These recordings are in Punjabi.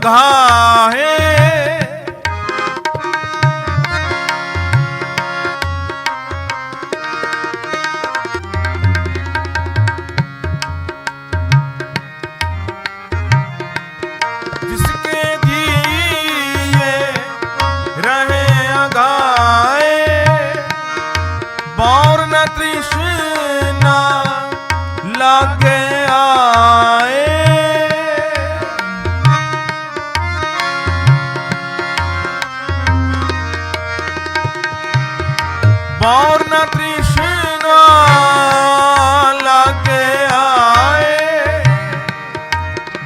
ਲਗਾਏ ਬੌਰਨ ਤ੍ਰਿਸ਼ਨਾ ਲਾਗੇ ਆਏ।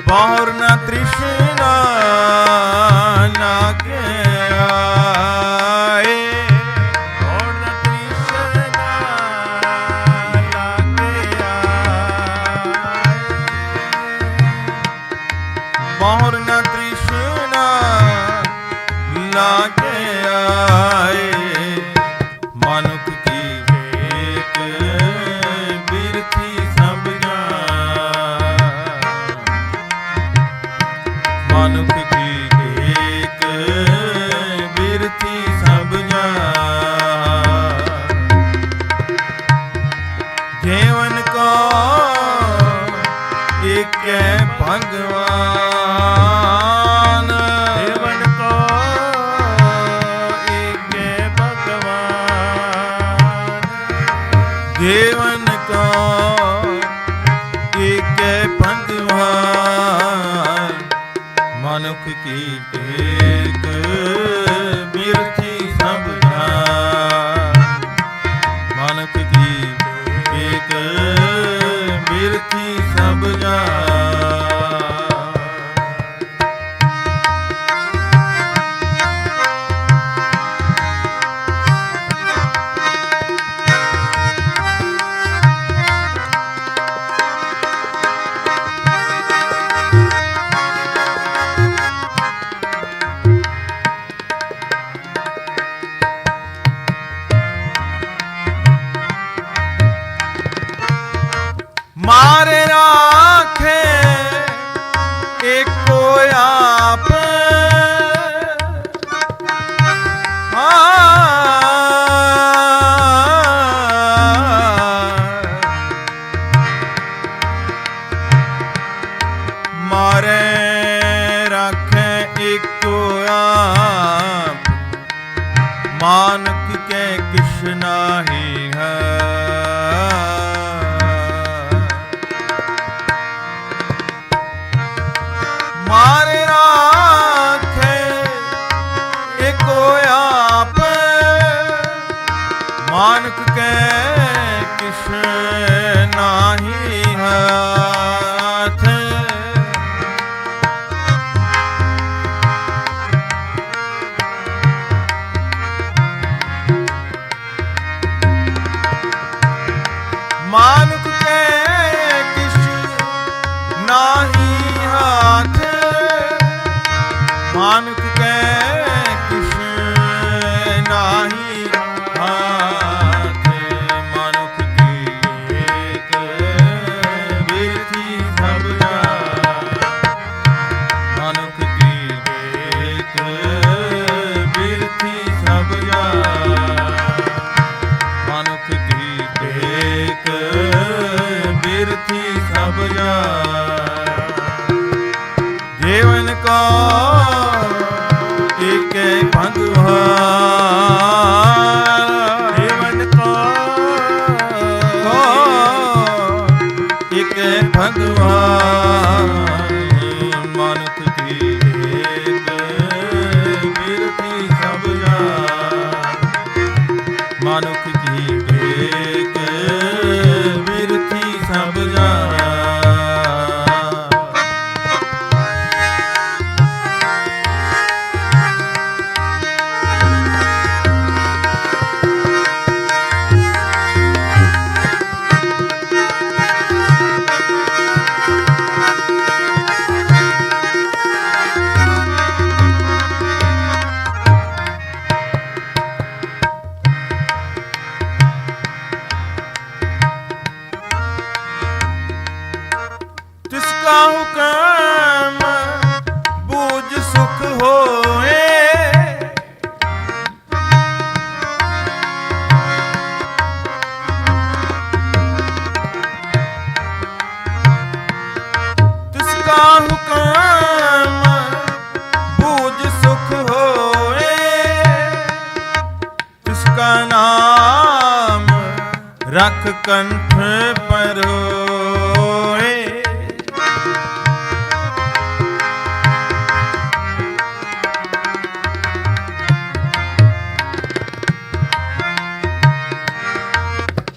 ਬੌਰਨ ਤ੍ਰਿਸ਼ਨਾ ਲਾਗੇ ਮੋਹਰ ਨਾ ਦੇਵਨ ਕਾ ਏਕੈ ਪੰਜਵਾ ਮਨੁਖ ਕੀ 妈的！ਮਾਨਕ ਕੈ ਕਿਸ਼ਨ আলোক ਕੰਠ ਪਰੋਏ।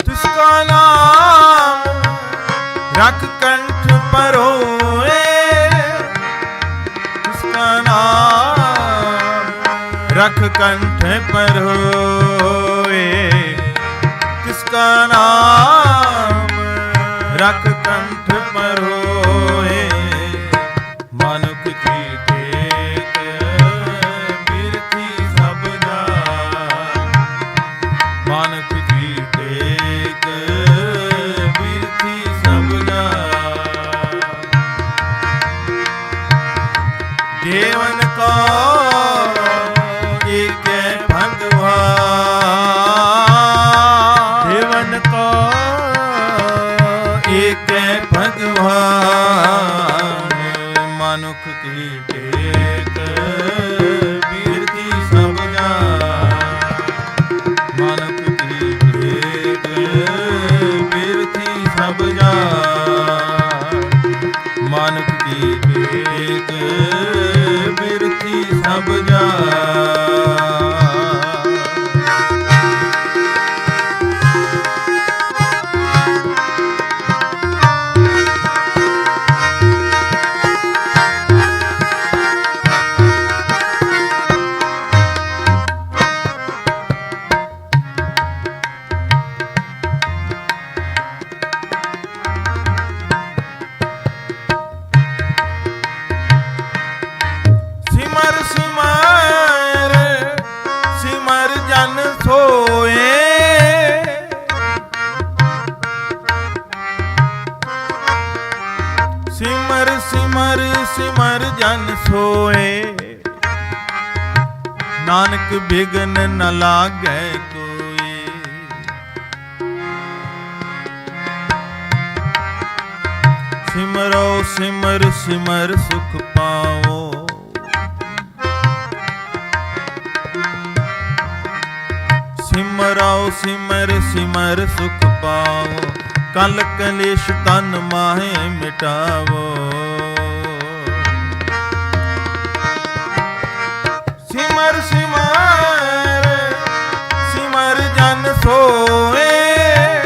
ਤਿਸਕਾ ਨਾਮ ਰਖ ਕੰਠ ਪਰੋਏ। ਤਿਸਕਾ ਨਾਮ ਰਖ ਕੰਠ ਪਰੋਏ। ஞான ਸਿਮਰ ਸਿਮਰ ਸਿਮਰ ਜਨ ਸੋਏ। ਨਾਨਕ ਬਿਗਨ ਨ ਲਾਗੈ ਕੋਈ। ਸਿਮਰੋ, ਸਿਮਰ ਸਿਮਰ ਸੁਖ ਪਾਓ ਸਿਮਰੋ, ਸਿਮਰ ਸਿਮਰ ਸੁਖ ਪਾਓ ਕਲ ਕਲੇਸ਼ ਤਨ ਮਾਹੇ ਮਿਟਾਵੋ। ਸਿਮਰ ਸਿਮਰ ਸਿਮਰ ਜਨ ਸੋਏ।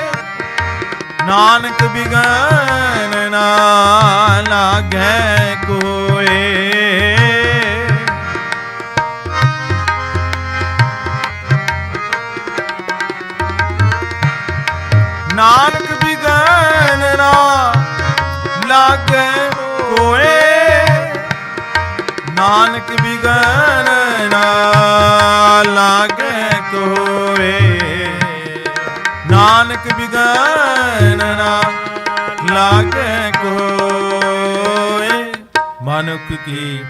ਨਾਨਕ ਬਿਗਨ ਨਾ ਲਾਗੈ ਕੋਏ। ਲਾਗੈ ਕੋਏ ਨਾਨਕ ਬਿਗਨ ਨਾ ਲਾਗੈ ਕੋਏ। ਨਾਨਕ ਬਿਗਨ ਨਾ ਲਾਗੈ ਕੋਏ ਮਨੁੱਖ ਕੀ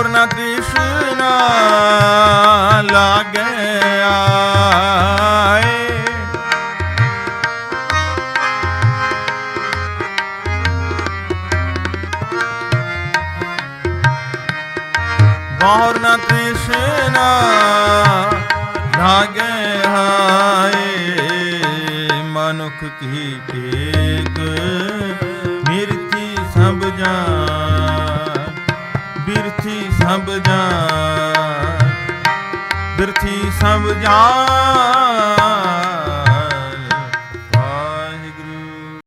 ਹੋਰ ਨਾ ਤ੍ਰਿਸ਼ਨਾ ਲਾਗੇ ਆਏ। ਹੋਰ ਨਾ ਤ੍ਰਿਸ਼ਨਾ ਲਾਗੇ ਆਏ। ਮਨੁੱਖ ਕੀ ਸਭ ਜਾਨ ਬਿਰਥੀ ਸਭ ਜਾਨ।